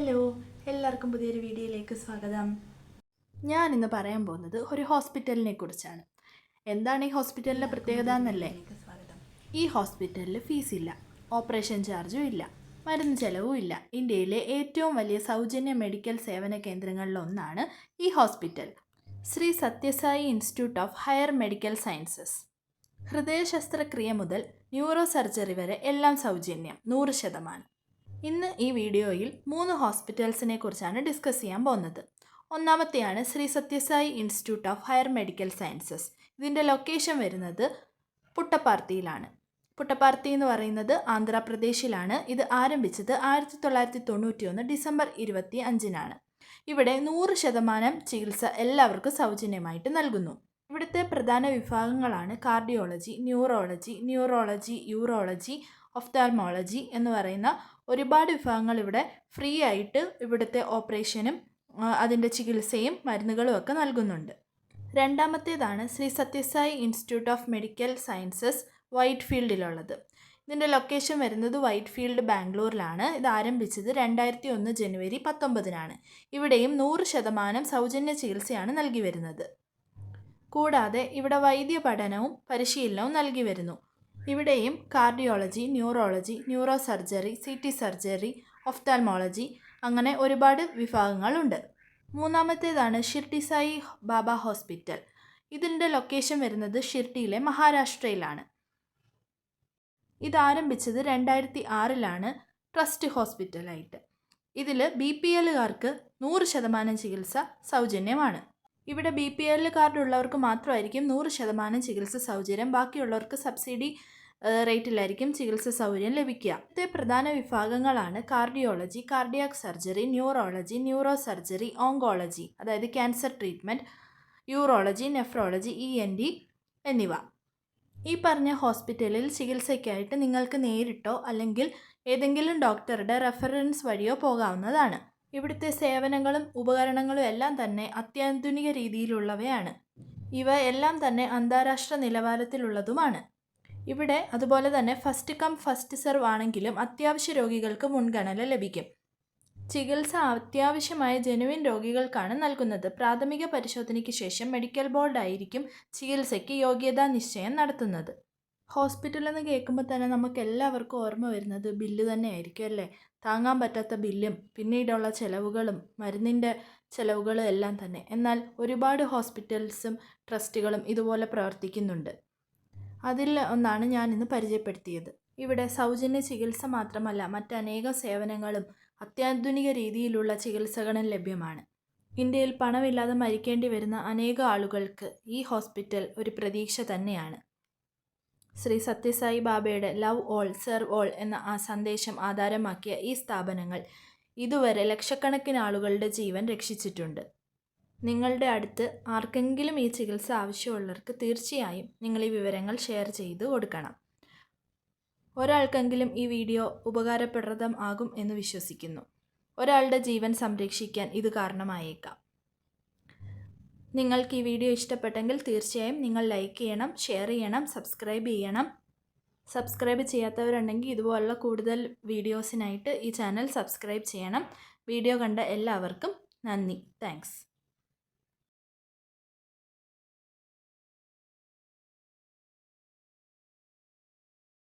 Hello എല്ലാവർക്കും പുതിയൊരു വീഡിയോയിലേക്ക് സ്വാഗതം. ഞാൻ ഇന്ന് പറയാൻ പോകുന്നത് ഒരു ഹോസ്പിറ്റലിനെ കുറിച്ചാണ്. എന്താണ് ഈ ഹോസ്പിറ്റലിന്റെ പ്രത്യേകത എന്നല്ലേ? ഈ ഹോസ്പിറ്റലിൽ ഫീസ് ഇല്ല ഓപ്പറേഷൻ ചാർജും ഇല്ല മരുന്ന് ചെലവും ഇല്ല. ഇന്ത്യയിലെ ഏറ്റവും വലിയ സൗജന്യ മെഡിക്കൽ സേവന കേന്ദ്രങ്ങളിലൊന്നാണ് ഈ hospital Shri Sathya Sai institute of higher medical sciences. ഹൃദയ ശസ്ത്രക്രിയ മുതൽ ന്യൂറോ സർജറി വരെ എല്ലാം സൗജന്യം നൂറ് ശതമാനം. ഇന്ന് ഈ വീഡിയോയിൽ മൂന്ന് ഹോസ്പിറ്റൽസിനെ കുറിച്ചാണ് ഡിസ്കസ് ചെയ്യാൻ പോകുന്നത്. ഒന്നാമത്തെയാണ് Shri Sathya Sai institute of higher medical sciences. ഇതിന്റെ ലൊക്കേഷൻ വരുന്നത് പുട്ടപ്പാർത്തിയിലാണ്. പുട്ടപ്പാർത്തി എന്ന് പറയുന്നത് ആന്ധ്രാപ്രദേശിലാണ്. ഇത് ആരംഭിച്ചത് ആയിരത്തി തൊള്ളായിരത്തി തൊണ്ണൂറ്റി ഒന്ന് ഡിസംബർ ഇരുപത്തി അഞ്ചിനാണ് ഇവിടെ നൂറ് ശതമാനം ചികിത്സ എല്ലാവർക്കും സൗജന്യമായിട്ട് നൽകുന്നു. ഇവിടുത്തെ പ്രധാന വിഭാഗങ്ങളാണ് cardiology neurology neurology urology ophthalmology എന്ന് പറയുന്ന ഒരുപാട് വിഭാഗങ്ങൾ ഇവിടെ ഫ്രീ ആയിട്ട് ഇവിടുത്തെ ഓപ്പറേഷനും അതിന്റെ ചികിത്സയും മരുന്നുകളും ഒക്കെ നൽകുന്നുണ്ട്. രണ്ടാമത്തേതാണ് Shri Sathya Sai institute of medical sciences white ഫീൽഡിലുള്ളത് ഇതിന്റെ ലൊക്കേഷൻ വരുന്നത് വൈറ്റ് ഫീൽഡ് ബാംഗ്ലൂരിലാണ്. ഇത് ആരംഭിച്ചത് രണ്ടായിരത്തി ഒന്ന് ജനുവരി പത്തൊമ്പതിനാണ്. ഇവിടെയും നൂറ് ശതമാനം സൗജന്യ ചികിത്സയാണ് നൽകി വരുന്നത്. കൂടാതെ ഇവിടെ വൈദ്യ പഠനവും പരിശീലനവും നൽകി വരുന്നു. ഇവിടെയും cardiology neurology neuro surgery C T surgery ophthalmology അങ്ങനെ ഒരുപാട് വിഭാഗങ്ങളുണ്ട്. മൂന്നാമത്തേതാണ് ഷിർട്ടി സായി ബാബ ഹോസ്പിറ്റൽ. ഇതിന്റെ ലൊക്കേഷൻ വരുന്നത് ഷിർട്ടിയിലെ മഹാരാഷ്ട്രയിലാണ്. ഇത് ആരംഭിച്ചത് രണ്ടായിരത്തി ആറിലാണ് ട്രസ്റ്റ് ഹോസ്പിറ്റലായിട്ട്. ഇതിൽ ബി പി എല്ലുകാർക്ക് നൂറ് ശതമാനം ചികിത്സ സൗജന്യമാണ്. ഇവിടെ ബി പി എൽ കാർഡ് ഉള്ളവർക്ക് മാത്രമായിരിക്കും നൂറ് ശതമാനം ചികിത്സ സൗകര്യം. ബാക്കിയുള്ളവർക്ക് സബ്സിഡി റേറ്റിലായിരിക്കും ചികിത്സ സൗകര്യം ലഭിക്കുക. ഇത് പ്രധാന വിഭാഗങ്ങളാണ് cardiology cardiac surgery neurology neuro surgery oncology അതായത് cancer treatment urology nephrology E N T എന്നിവ. ഈ പറഞ്ഞ ഹോസ്പിറ്റലിൽ ചികിത്സയ്ക്കായിട്ട് നിങ്ങൾക്ക് നേരിട്ടോ അല്ലെങ്കിൽ ഏതെങ്കിലും ഡോക്ടറുടെ റെഫറൻസ് വഴിയോ പോകാവുന്നതാണ്. ഇവിടുത്തെ സേവനങ്ങളും ഉപകരണങ്ങളും എല്ലാം തന്നെ അത്യാധുനിക രീതിയിലുള്ളവയാണ്. ഇവ എല്ലാം തന്നെ അന്താരാഷ്ട്ര നിലവാരത്തിലുള്ളതുമാണ്. ഇവിടെ അതുപോലെ തന്നെ ഫസ്റ്റ് കം ഫസ്റ്റ് സെർവ് ആണെങ്കിലും അത്യാവശ്യ രോഗികൾക്ക് മുൻഗണന ലഭിക്കും. ചികിത്സ അത്യാവശ്യമായ ജനുവിൻ രോഗികൾക്കാണ് നൽകുന്നത്. പ്രാഥമിക പരിശോധനയ്ക്ക് ശേഷം മെഡിക്കൽ ബോർഡായിരിക്കും ചികിത്സയ്ക്ക് യോഗ്യതാ നിശ്ചയം നടത്തുന്നത്. ഹോസ്പിറ്റൽ എന്ന് കേൾക്കുമ്പോൾ തന്നെ നമുക്ക് എല്ലാവർക്കും ഓർമ്മ വരുന്നത് ബില്ല് തന്നെയായിരിക്കും അല്ലേ? താങ്ങാൻ പറ്റാത്ത ബില്ലും പിന്നീടുള്ള ചിലവുകളും മരുന്നിന്റെ ചിലവുകളും എല്ലാം തന്നെ. എന്നാൽ ഒരുപാട് ഹോസ്പിറ്റൽസും ട്രസ്റ്റുകളും ഇതുപോലെ പ്രവർത്തിക്കുന്നുണ്ട്. അതിൽ ഒന്നാണ് ഞാൻ ഇന്ന് പരിചയപ്പെടുത്തിയത്. ഇവിടെ സൗജന്യ ചികിത്സ മാത്രമല്ല മറ്റനേക സേവനങ്ങളും അത്യാധുനിക രീതിയിലുള്ള ചികിത്സകളും ലഭ്യമാണ്. ഇന്ത്യയിൽ പണമില്ലാതെ മരിക്കേണ്ടി വരുന്ന അനേക ആളുകൾക്ക് ഈ ഹോസ്പിറ്റൽ ഒരു പ്രതീക്ഷ തന്നെയാണ്. ശ്രീ സത്യസായി ബാബയുടെ ലവ് ഓൾ സെർവ് ഓൾ എന്ന ആ സന്ദേശം ആധാരമാക്കിയ ഈ സ്ഥാപനങ്ങൾ ഇതുവരെ ലക്ഷക്കണക്കിന് ആളുകളുടെ ജീവൻ രക്ഷിച്ചിട്ടുണ്ട്. നിങ്ങളുടെ അടുത്ത് ആർക്കെങ്കിലും ഈ ചികിത്സ ആവശ്യമുള്ളവർക്ക് തീർച്ചയായും നിങ്ങൾ ഈ വിവരങ്ങൾ ഷെയർ ചെയ്ത് കൊടുക്കണം. ഒരാൾക്കെങ്കിലും ഈ വീഡിയോ ഉപകാരപ്രദം ആകും എന്ന് വിശ്വസിക്കുന്നു. ഒരാളുടെ ജീവൻ സംരക്ഷിക്കാൻ ഇത് കാരണമായേക്കാം. നിങ്ങൾക്ക് ഈ വീഡിയോ ഇഷ്ടപ്പെട്ടെങ്കിൽ തീർച്ചയായും നിങ്ങൾ ലൈക്ക് ചെയ്യണം ഷെയർ ചെയ്യണം സബ്സ്ക്രൈബ് ചെയ്യണം. സബ്സ്ക്രൈബ് ചെയ്യാത്തവരുണ്ടെങ്കിൽ ഇതുപോലുള്ള കൂടുതൽ വീഡിയോസിനായിട്ട് ഈ ചാനൽ സബ്സ്ക്രൈബ് ചെയ്യണം. വീഡിയോ കണ്ട എല്ലാവർക്കും നന്ദി. താങ്ക്സ്